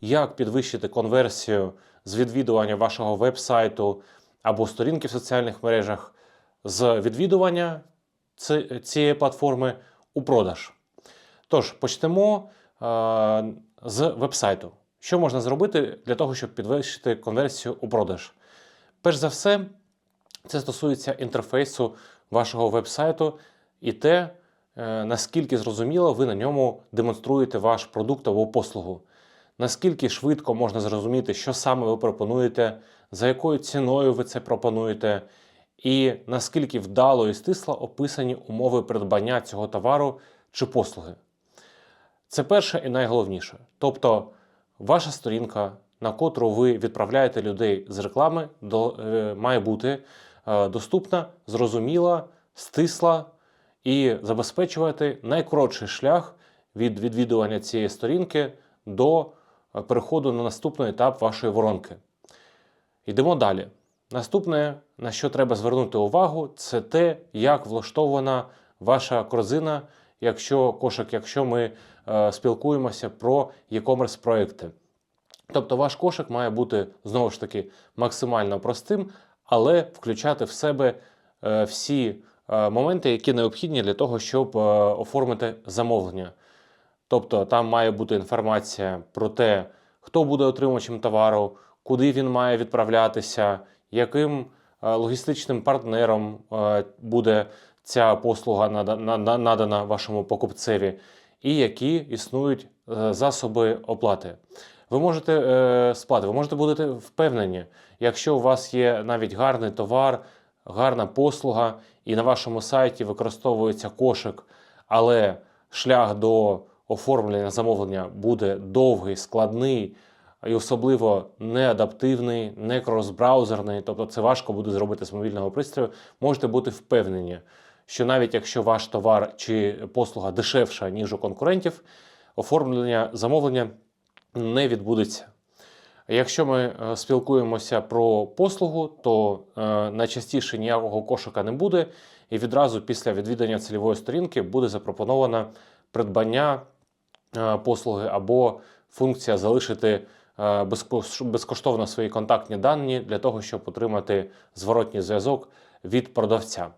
як підвищити конверсію з відвідування вашого веб-сайту або сторінки в соціальних мережах з відвідування цієї платформи у продаж. Тож почнемо е, з веб-сайту. Що можна зробити для того, щоб підвищити конверсію у продаж? Перш за все, це стосується інтерфейсу вашого веб-сайту і те, е, наскільки зрозуміло ви на ньому демонструєте ваш продукт або послугу. Наскільки швидко можна зрозуміти, що саме ви пропонуєте, за якою ціною ви це пропонуєте, і наскільки вдало і стисло описані умови придбання цього товару чи послуги. Це перше і найголовніше. Тобто, ваша сторінка, на котру ви відправляєте людей з реклами, до, е, має бути е, доступна, зрозуміла, стисла і забезпечувати найкоротший шлях від відвідування цієї сторінки до переходу на наступний етап вашої воронки. Йдемо далі. Наступне, на що треба звернути увагу, це те, як влаштована ваша корзина, якщо кошик, якщо ми е, спілкуємося про e-commerce проекти. Тобто ваш кошик має бути знову ж таки максимально простим, але включати в себе е, всі е, моменти, які необхідні для того, щоб е, оформити замовлення. Тобто там має бути інформація про те, хто буде отримувачем товару, куди він має відправлятися, яким е, логістичним партнером е, буде ця послуга нада- на- на- надана вашому покупцеві, і які існують е, засоби оплати. Ви можете сплати, ви можете бути впевнені, якщо у вас є навіть гарний товар, гарна послуга, і на вашому сайті використовується кошик, але шлях до оформлення замовлення буде довгий, складний і особливо неадаптивний, не кросбраузерний, тобто це важко буде зробити з мобільного пристрою, можете бути впевнені, що навіть якщо ваш товар чи послуга дешевша, ніж у конкурентів, оформлення замовлення не відбудеться. Якщо ми е, спілкуємося про послугу, то е, найчастіше ніякого кошика не буде, і відразу після відвідання цільової сторінки буде запропоновано придбання послуги або функція залишити е, безкоштовно свої контактні дані для того, щоб отримати зворотній зв'язок від продавця.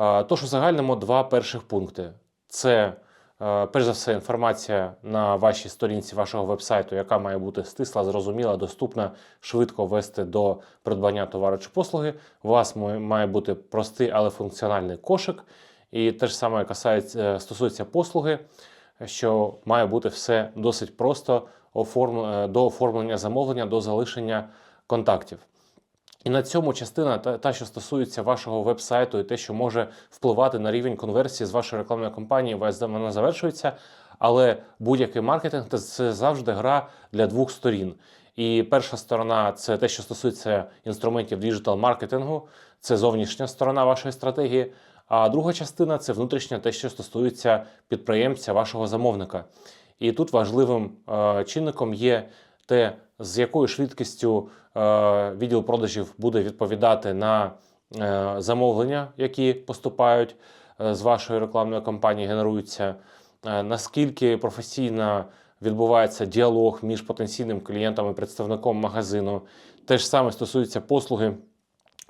Е, Тож узагальнимо два перших пункти: це Е, Перш за все, інформація на вашій сторінці вашого вебсайту, яка має бути стисла, зрозуміла, доступна, швидко вести до придбання товару чи послуги. У вас має- бути простий, але функціональний кошик. І те ж саме касається, е, стосується послуги, що має бути все досить просто е, до оформлення замовлення, до залишення контактів. І на цьому частина, та, що стосується вашого веб-сайту і те, що може впливати на рівень конверсії з вашої рекламної кампанії, вона завершується. Але будь-який маркетинг це завжди гра для двох сторін. І перша сторона це те, що стосується інструментів діджитал-маркетингу, це зовнішня сторона вашої стратегії. А друга частина це внутрішня, те, що стосується підприємця, вашого замовника. І тут важливим е, чинником є те, з якою швидкістю е, відділ продажів буде відповідати на е, замовлення, які поступають е, з вашої рекламної кампанії, генеруються, е, наскільки професійно відбувається діалог між потенційним клієнтом і представником магазину. Те ж саме стосується послуги.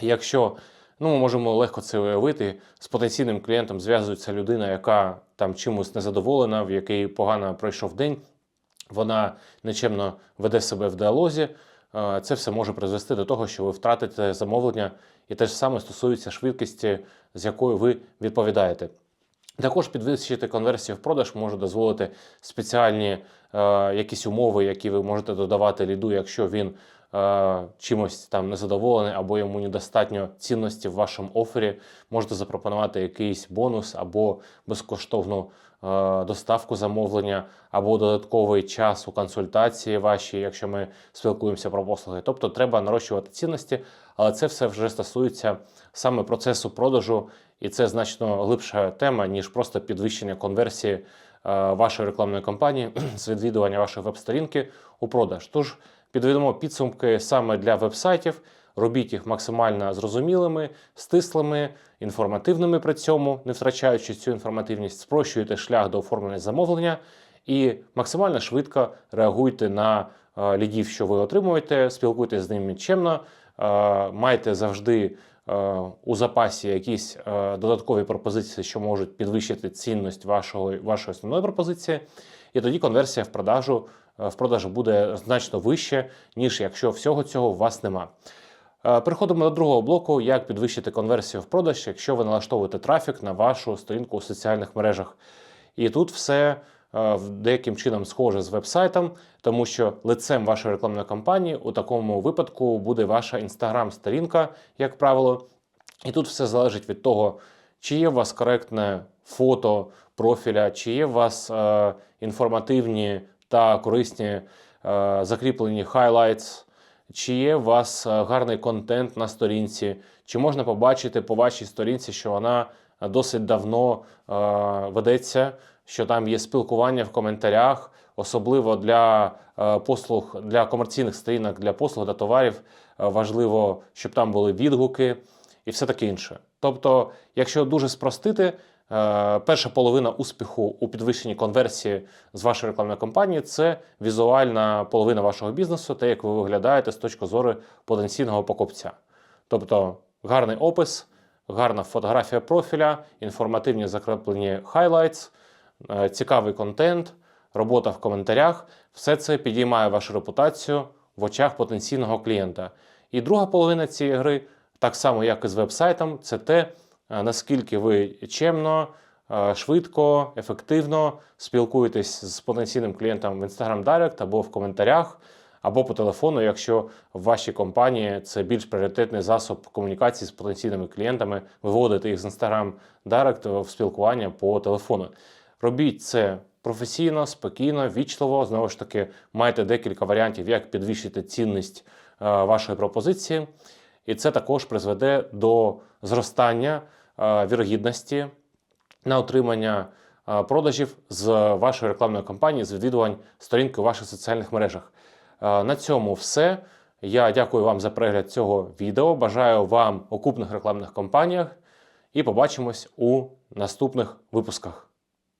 Якщо ну, ми можемо легко це уявити, з потенційним клієнтом зв'язується людина, яка там чимось незадоволена, в якій погано пройшов день, вона нечемно веде себе в діалозі. е, Це все може призвести до того, що ви втратите замовлення, і те ж саме стосується швидкості, з якою ви відповідаєте. Також підвищити конверсію в продаж може дозволити спеціальні е, якісь умови, які ви можете додавати ліду, якщо він е, чимось там незадоволений або йому недостатньо цінності в вашому офері. Можете запропонувати якийсь бонус або безкоштовну е, доставку замовлення, або додатковий час у консультації вашій, якщо ми спілкуємося про послуги. Тобто треба нарощувати цінності, але це все вже стосується саме процесу продажу, і це значно глибша тема, ніж просто підвищення конверсії е, вашої рекламної кампанії з відвідування вашої веб-сторінки у продаж. Тож підведемо підсумки саме для веб-сайтів. Робіть їх максимально зрозумілими, стислими, інформативними при цьому, не втрачаючи цю інформативність, спрощуйте шлях до оформлення замовлення і максимально швидко реагуйте на е, лідів, що ви отримуєте, спілкуйтесь з ними чемно, е, майте завжди е, у запасі якісь додаткові пропозиції, що можуть підвищити цінність вашого, вашої основної пропозиції, і тоді конверсія в продажу в продажу буде значно вище, ніж якщо всього цього у вас нема. Е, Переходимо до другого блоку, як підвищити конверсію в продаж, якщо ви налаштовуєте трафік на вашу сторінку у соціальних мережах. І тут все е, деяким чином схоже з вебсайтом, тому що лицем вашої рекламної кампанії у такому випадку буде ваша інстаграм-сторінка, як правило. І тут все залежить від того, чи є у вас коректне фото профіля, чи є у вас е, інформативні та корисні е, закріплені highlights, чи є у вас е, гарний контент на сторінці, чи можна побачити по вашій сторінці, що вона досить давно е, ведеться, що там є спілкування в коментарях, особливо для послуг для комерційних сторінок, для послуг та товарів. важливо, щоб там були відгуки і все таке інше. Тобто, якщо дуже спростити, перша половина успіху у підвищенні конверсії з вашої рекламної кампанії це візуальна половина вашого бізнесу, те, як ви виглядаєте з точки зору потенційного покупця. Тобто гарний опис, гарна фотографія профіля, інформативні закріплені highlights, е, цікавий контент, робота в коментарях все це підіймає вашу репутацію в очах потенційного клієнта. І друга половина цієї гри, так само як і з вебсайтом, це те, е, наскільки ви чемно, е, швидко, ефективно спілкуєтесь з потенційним клієнтом в Instagram Direct або в коментарях, або по телефону, якщо в вашій компанії це більш пріоритетний засоб комунікації з потенційними клієнтами, виводити їх з Instagram Direct в спілкування по телефону. Робіть це професійно, спокійно, вічливо. Знову ж таки, майте декілька варіантів, як підвищити цінність е, вашої пропозиції. І це також призведе до зростання е, вірогідності на отримання е, продажів з вашої рекламної кампанії, з відвідувань сторінки у ваших соціальних мережах. Е, На цьому все. Я дякую вам за перегляд цього відео. Бажаю вам окупних рекламних кампаніях і побачимось у наступних випусках.